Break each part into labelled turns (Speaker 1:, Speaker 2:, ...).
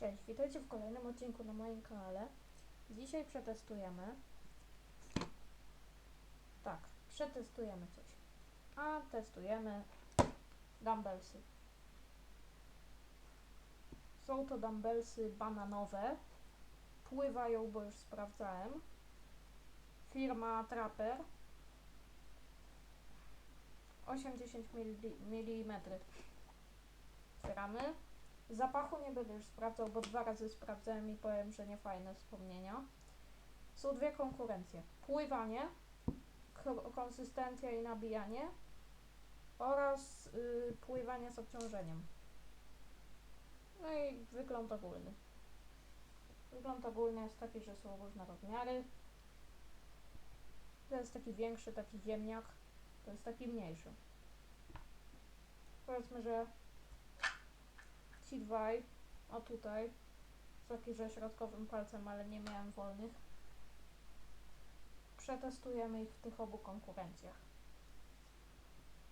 Speaker 1: Cześć, witajcie w kolejnym odcinku na moim kanale. Dzisiaj przetestujemy. Tak, przetestujemy coś. A testujemy dumbbellsy. Są to dumbbellsy bananowe. Pływają, bo już sprawdzałem. Firma Trapper. 80 mm. Otwieramy. Zapachu nie będę już sprawdzał, bo dwa razy sprawdzałem i powiem, że nie fajne wspomnienia. Są dwie konkurencje. Pływanie, ko- konsystencja i nabijanie oraz y, pływanie z obciążeniem. No i wygląd ogólny. Wygląd ogólny jest taki, że są różne rozmiary. To jest taki większy, taki ziemniak. To jest taki mniejszy. Powiedzmy, że dwaj, o tutaj, taki, że środkowym palcem, ale nie miałem wolnych. Przetestujemy ich w tych obu konkurencjach.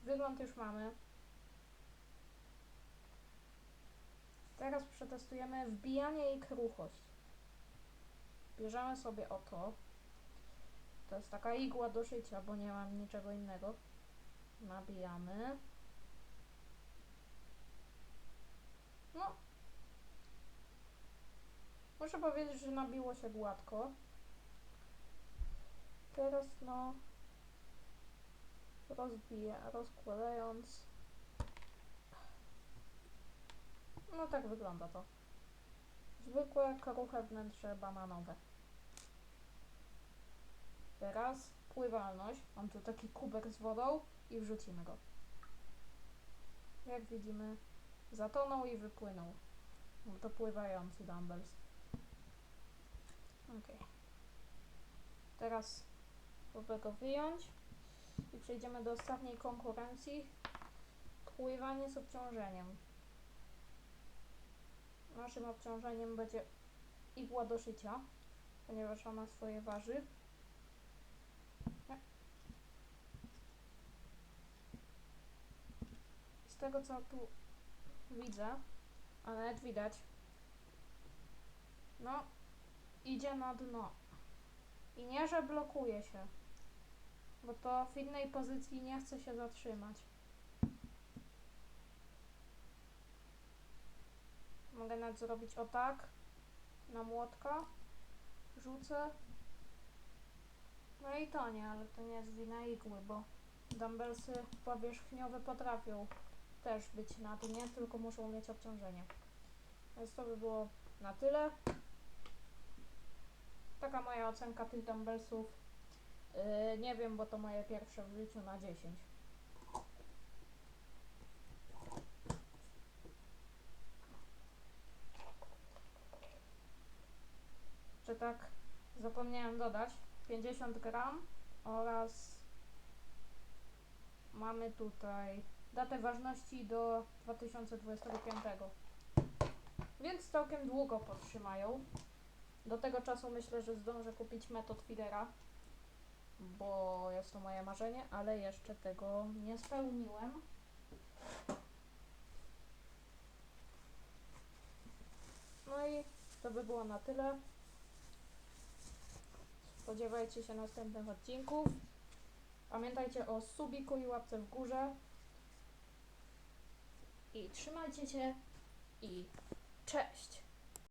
Speaker 1: Wygląd już mamy. Teraz przetestujemy wbijanie i kruchość. Bierzemy sobie oto. To jest taka igła do szycia, bo nie mam niczego innego. Nabijamy. No. Muszę powiedzieć, że nabiło się gładko. Teraz no rozbija, rozkładając. No tak wygląda to. Zwykłe kruche wnętrze bananowe. Teraz pływalność. Mam tu taki kubek z wodą i wrzucimy go. Jak widzimy, zatonął i wypłynął. Bo to pływający dumbbells. Ok. Teraz próbuję go wyjąć i przejdziemy do ostatniej konkurencji. Pływanie z obciążeniem. Naszym obciążeniem będzie igła do szycia, ponieważ ona swoje waży. Z tego co tu widzę, a nawet widać, no, idzie na dno. I nie, że blokuje się, bo to w innej pozycji nie chce się zatrzymać. Mogę nawet zrobić o tak, na młotka, rzucę. No i to nie, ale to nie jest wina igły, bo dumbbellsy powierzchniowe potrafią też być na dnie, tylko muszą mieć obciążenie. Więc to by było na tyle. Taka moja ocenka tych dumbbellsów. Yy, nie wiem, bo to moje pierwsze w życiu na 10. Czy tak zapomniałem dodać 50 gram oraz mamy tutaj datę ważności do 2025. Więc całkiem długo potrzymają. Do tego czasu myślę, że zdążę kupić metod feedera, bo jest to moje marzenie, ale jeszcze tego nie spełniłem. No i to by było na tyle. Spodziewajcie się następnych odcinków. Pamiętajcie o subiku i łapce w górze. I trzymajcie się i cześć!